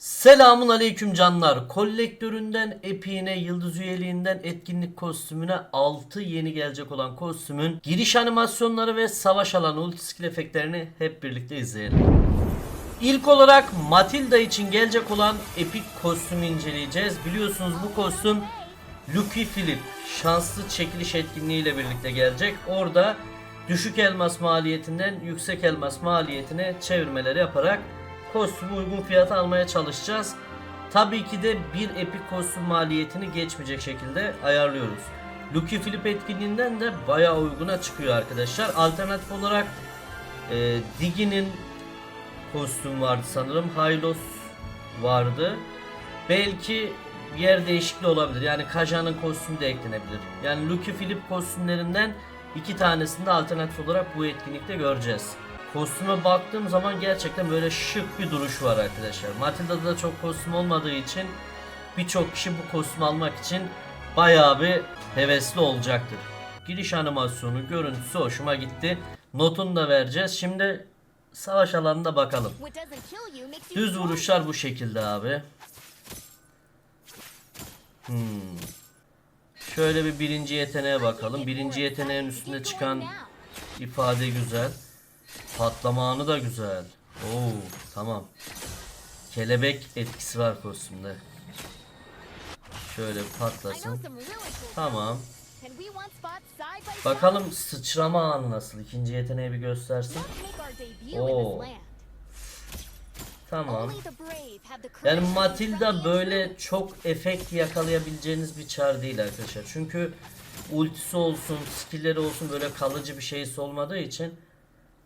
Selamun aleyküm canlar. Kolektöründen epiğine, yıldız üyeliğinden etkinlik kostümüne 6 yeni gelecek olan kostümün giriş animasyonları ve savaş alanı ulti efektlerini hep birlikte izleyelim. İlk olarak Matilda için gelecek olan epik kostümü inceleyeceğiz. Biliyorsunuz bu kostüm Lucky Philip şanslı çekiliş etkinliğiyle birlikte gelecek. Orada düşük elmas maliyetinden yüksek elmas maliyetine çevirmeleri yaparak kostümü uygun fiyata almaya çalışacağız. Tabii ki de bir epik kostüm maliyetini geçmeyecek şekilde ayarlıyoruz. Lucky Philip etkinliğinden de bayağı uyguna çıkıyor arkadaşlar. Alternatif olarak e, Digi'nin kostüm vardı sanırım. Hylos vardı. Belki yer değişikliği olabilir. Yani Kaja'nın kostümü de eklenebilir. Yani Lucky Philip kostümlerinden iki tanesini de alternatif olarak bu etkinlikte göreceğiz. Kostüme baktığım zaman gerçekten böyle şık bir duruş var arkadaşlar. Matilda'da da çok kostüm olmadığı için birçok kişi bu kostümü almak için bayağı bir hevesli olacaktır. Giriş animasyonu, görüntüsü hoşuma gitti. Notunu da vereceğiz. Şimdi savaş alanında bakalım. Düz vuruşlar bu şekilde abi. Hmm. Şöyle bir birinci yeteneğe bakalım. Birinci yeteneğin üstünde çıkan ifade güzel. Patlama anı da güzel. Oo, tamam. Kelebek etkisi var kostümde. Şöyle patlasın. Tamam. Bakalım sıçrama anı nasıl? İkinci yeteneği bir göstersin. Oo. Tamam. Yani Matilda böyle çok efekt yakalayabileceğiniz bir çar değil arkadaşlar. Çünkü ultisi olsun, skillleri olsun böyle kalıcı bir şeysi olmadığı için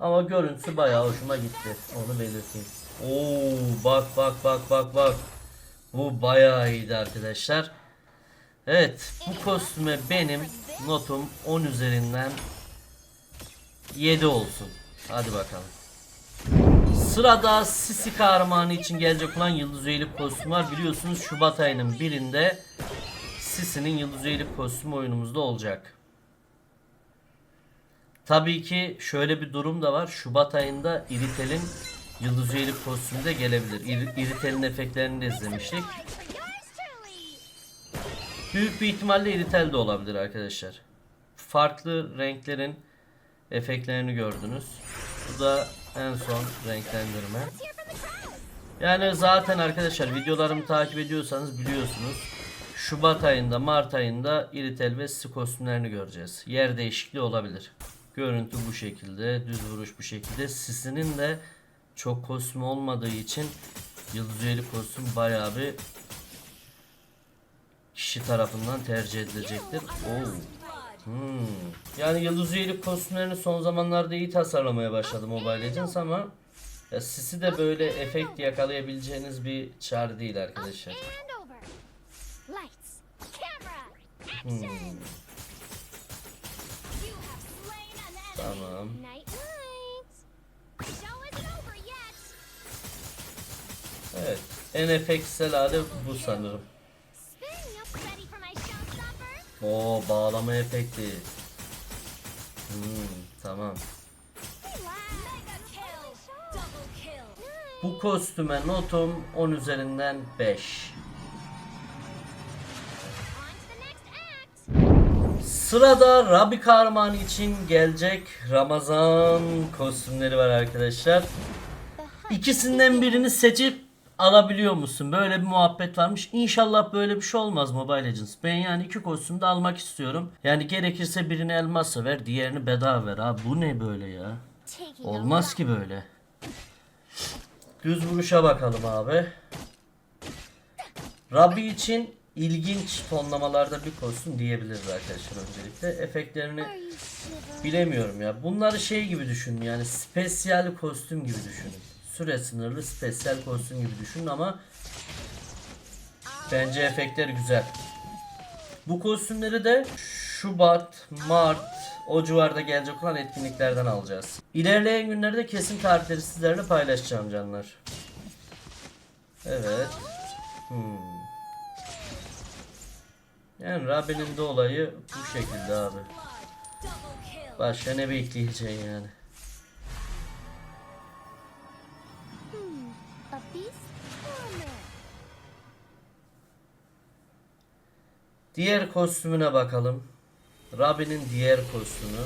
ama görüntüsü bayağı hoşuma gitti. Onu belirteyim. Oo bak bak bak bak bak. Bu bayağı iyiydi arkadaşlar. Evet bu kostüme benim notum 10 üzerinden 7 olsun. Hadi bakalım. Sırada Sisi kahramanı için gelecek olan Yıldız Üyelik kostümü var. Biliyorsunuz Şubat ayının birinde Sisi'nin Yıldız Üyelik kostümü oyunumuzda olacak. Tabii ki şöyle bir durum da var. Şubat ayında Iritel'in Yıldız Üyelik kostümü gelebilir. İri- Iritel'in efektlerini de izlemiştik. Büyük bir ihtimalle Iritel de olabilir arkadaşlar. Farklı renklerin efektlerini gördünüz. Bu da en son renklendirme. Yani zaten arkadaşlar videolarımı takip ediyorsanız biliyorsunuz. Şubat ayında, Mart ayında Iritel ve kostümlerini göreceğiz. Yer değişikliği olabilir. Görüntü bu şekilde, düz vuruş bu şekilde. Sisi'nin de çok kostüm olmadığı için Yıldız Üyeli kostüm bayağı bir kişi tarafından tercih edilecektir. Oo. Hmm. Yani Yıldız Üyelik kostümlerini son zamanlarda iyi tasarlamaya başladı Mobile Legends ama ya Sisi de böyle efekt yakalayabileceğiniz bir çar değil arkadaşlar. Hmm. Enemy. Tamam. Night night. Show isn't over yet. Evet. En efektsel hali bu sanırım. Oo bağlama efekti. Hmm, tamam. Bu kostüme notum 10 üzerinden 5. Sırada Rabbi kahramanı için gelecek Ramazan kostümleri var arkadaşlar. İkisinden birini seçip alabiliyor musun? Böyle bir muhabbet varmış. İnşallah böyle bir şey olmaz Mobile Legends. Ben yani iki kostüm de almak istiyorum. Yani gerekirse birini elmasla ver, diğerini bedava ver. Abi bu ne böyle ya? Olmaz ki böyle. Düz vuruşa bakalım abi. Rabbi için ilginç tonlamalarda bir kostüm diyebiliriz arkadaşlar öncelikle. Efektlerini bilemiyorum ya. Bunları şey gibi düşünün yani spesiyel kostüm gibi düşünün. Süre sınırlı spesiyel kostüm gibi düşünün ama bence efektleri güzel. Bu kostümleri de Şubat, Mart o civarda gelecek olan etkinliklerden alacağız. İlerleyen günlerde kesin tarihleri sizlerle paylaşacağım canlar. Evet. Hmm. Yani Rabbi'nin de olayı bu şekilde abi. Başka ne bekleyeceksin yani. Diğer kostümüne bakalım. Rabbi'nin diğer kostümü.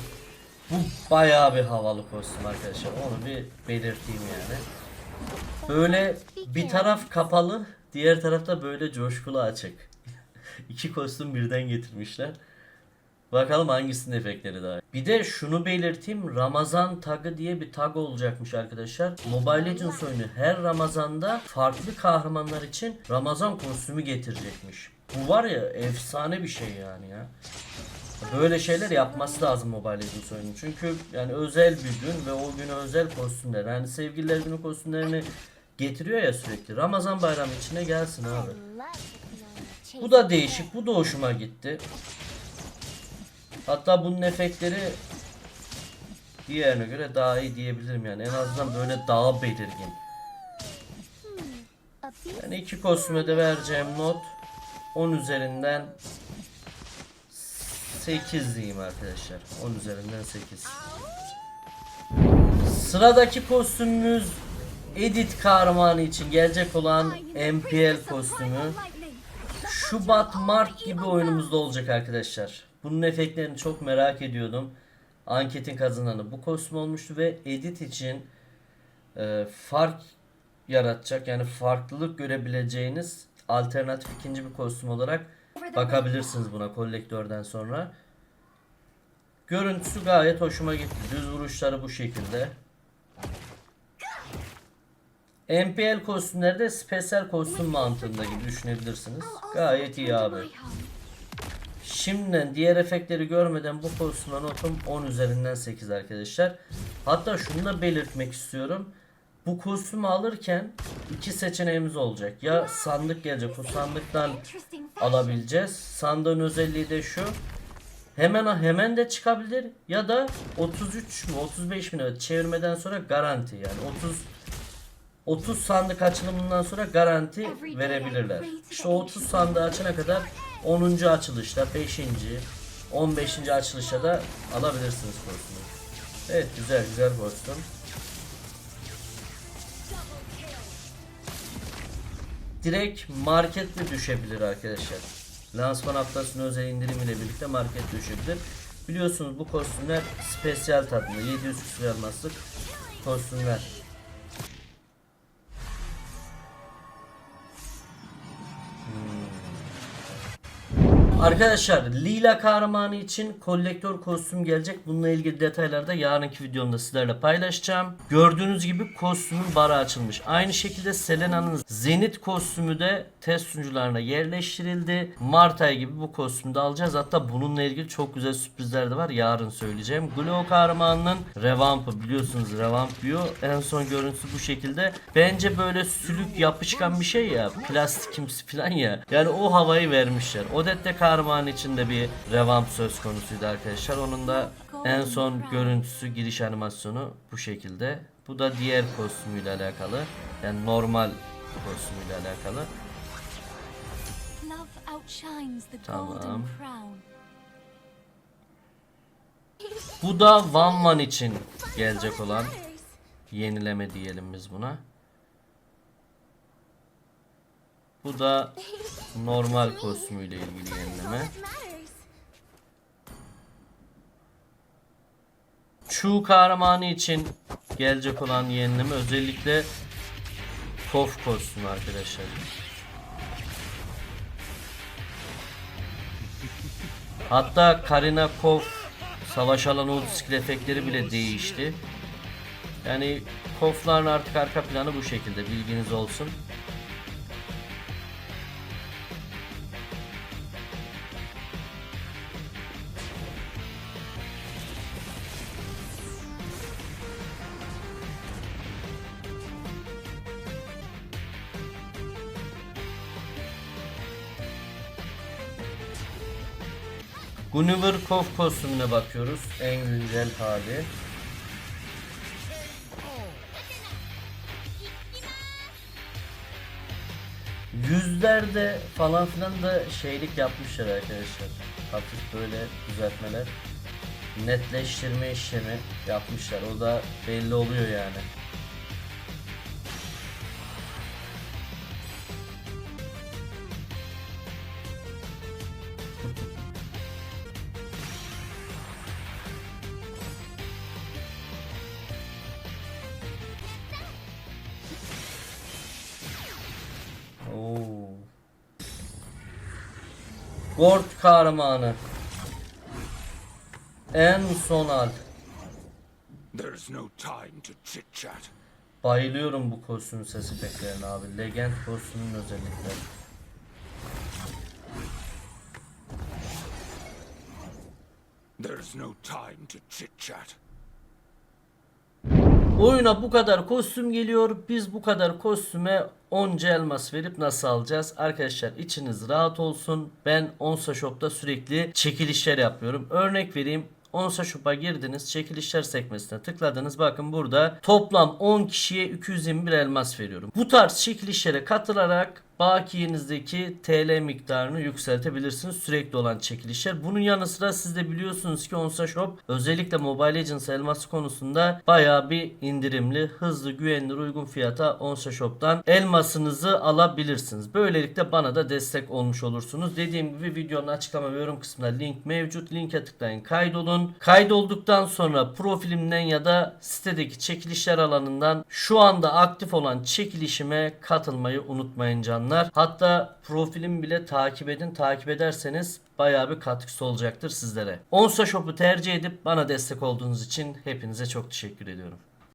Bu bayağı bir havalı kostüm arkadaşlar. Onu bir belirteyim yani. Böyle bir taraf kapalı, diğer tarafta böyle coşkulu açık. İki kostüm birden getirmişler. Bakalım hangisinin efektleri daha. Bir de şunu belirteyim. Ramazan tagı diye bir tag olacakmış arkadaşlar. Mobile Legends oyunu her Ramazan'da farklı kahramanlar için Ramazan kostümü getirecekmiş. Bu var ya efsane bir şey yani ya. Böyle şeyler yapması lazım Mobile Legends oyunu. Çünkü yani özel bir gün ve o güne özel kostümler. Yani sevgililer günü kostümlerini getiriyor ya sürekli. Ramazan bayramı içine gelsin abi. Bu da değişik. Bu da hoşuma gitti. Hatta bunun efektleri diğerine göre daha iyi diyebilirim yani. En azından böyle daha belirgin. Yani iki kostüme de vereceğim not 10 üzerinden 8 diyeyim arkadaşlar. 10 üzerinden 8. Sıradaki kostümümüz Edit kahramanı için gelecek olan MPL kostümü. Şubat Mart gibi oyunumuzda olacak arkadaşlar. Bunun efektlerini çok merak ediyordum. Anketin kazananı bu kostüm olmuştu ve edit için e, fark yaratacak yani farklılık görebileceğiniz alternatif ikinci bir kostüm olarak bakabilirsiniz buna kolektörden sonra. Görüntüsü gayet hoşuma gitti. Düz vuruşları bu şekilde. MPL kostümleri de spesiyel kostüm mantığında gibi düşünebilirsiniz. Gayet iyi abi. Şimdiden diğer efektleri görmeden bu kostüme notum 10 üzerinden 8 arkadaşlar. Hatta şunu da belirtmek istiyorum. Bu kostümü alırken iki seçeneğimiz olacak. Ya sandık gelecek. O sandıktan alabileceğiz. Sandığın özelliği de şu. Hemen hemen de çıkabilir ya da 33 mü 35 mi evet, çevirmeden sonra garanti yani 30 30 sandık açılımından sonra garanti verebilirler. İşte o 30 sandığı açana kadar 10. açılışta 5. 15. açılışta da alabilirsiniz kostümü. Evet güzel güzel kostüm. Direkt markette düşebilir arkadaşlar. Lansman haftasının özel indirimiyle birlikte market düşebilir. Biliyorsunuz bu kostümler spesiyel tadında 700 küsur elmaslık kostümler. Arkadaşlar Lila kahramanı için kolektör kostüm gelecek. Bununla ilgili detayları da yarınki videomda sizlerle paylaşacağım. Gördüğünüz gibi kostümün barı açılmış. Aynı şekilde Selena'nın Zenit kostümü de test sunucularına yerleştirildi. Mart ayı gibi bu kostümü de alacağız. Hatta bununla ilgili çok güzel sürprizler de var. Yarın söyleyeceğim. Glow kahramanının revampı biliyorsunuz revamp diyor. En son görüntüsü bu şekilde. Bence böyle sülük yapışkan bir şey ya. Plastikimsi falan ya. Yani o havayı vermişler. Odette kahramanı için de bir revamp söz konusuydu arkadaşlar. Onun da en son görüntüsü giriş animasyonu bu şekilde. Bu da diğer kostümüyle alakalı. Yani normal kostümüyle alakalı. Tamam. Bu da One One için gelecek olan yenileme diyelim biz buna. Bu da normal kostümüyle ilgili yenileme. Chu kahramanı için gelecek olan yenileme özellikle Kof kostümü arkadaşlar. Hatta Karina Kof savaş alanı ulti skill efektleri bile değişti. Yani Kof'ların artık arka planı bu şekilde bilginiz olsun. Gunniver Kof kostümüne bakıyoruz. En güncel hali. Yüzlerde falan filan da şeylik yapmışlar arkadaşlar. Hafif böyle düzeltmeler. Netleştirme işlemi yapmışlar. O da belli oluyor yani. Gord kahramanı. En son hal. There's no time to chit chat. Bayılıyorum bu kostüm ses efektlerine abi. Legend kostümün özellikleri. There's no time to chit chat. Oyuna bu kadar kostüm geliyor. Biz bu kadar kostüme 10 elmas verip nasıl alacağız? Arkadaşlar içiniz rahat olsun. Ben Onsa Shop'ta sürekli çekilişler yapıyorum. Örnek vereyim. Onsa Shop'a girdiniz. Çekilişler sekmesine tıkladınız. Bakın burada toplam 10 kişiye 221 elmas veriyorum. Bu tarz çekilişlere katılarak bakiyenizdeki TL miktarını yükseltebilirsiniz. Sürekli olan çekilişler. Bunun yanı sıra siz de biliyorsunuz ki Onsa Shop özellikle Mobile Legends elması konusunda bayağı bir indirimli, hızlı, güvenilir, uygun fiyata Onsa Shop'tan elmasınızı alabilirsiniz. Böylelikle bana da destek olmuş olursunuz. Dediğim gibi videonun açıklama ve yorum kısmında link mevcut. Linke tıklayın, kaydolun. Kaydolduktan sonra profilimden ya da sitedeki çekilişler alanından şu anda aktif olan çekilişime katılmayı unutmayın canlar. Hatta profilimi bile takip edin. Takip ederseniz bayağı bir katkısı olacaktır sizlere. Onsa Shop'u tercih edip bana destek olduğunuz için hepinize çok teşekkür ediyorum.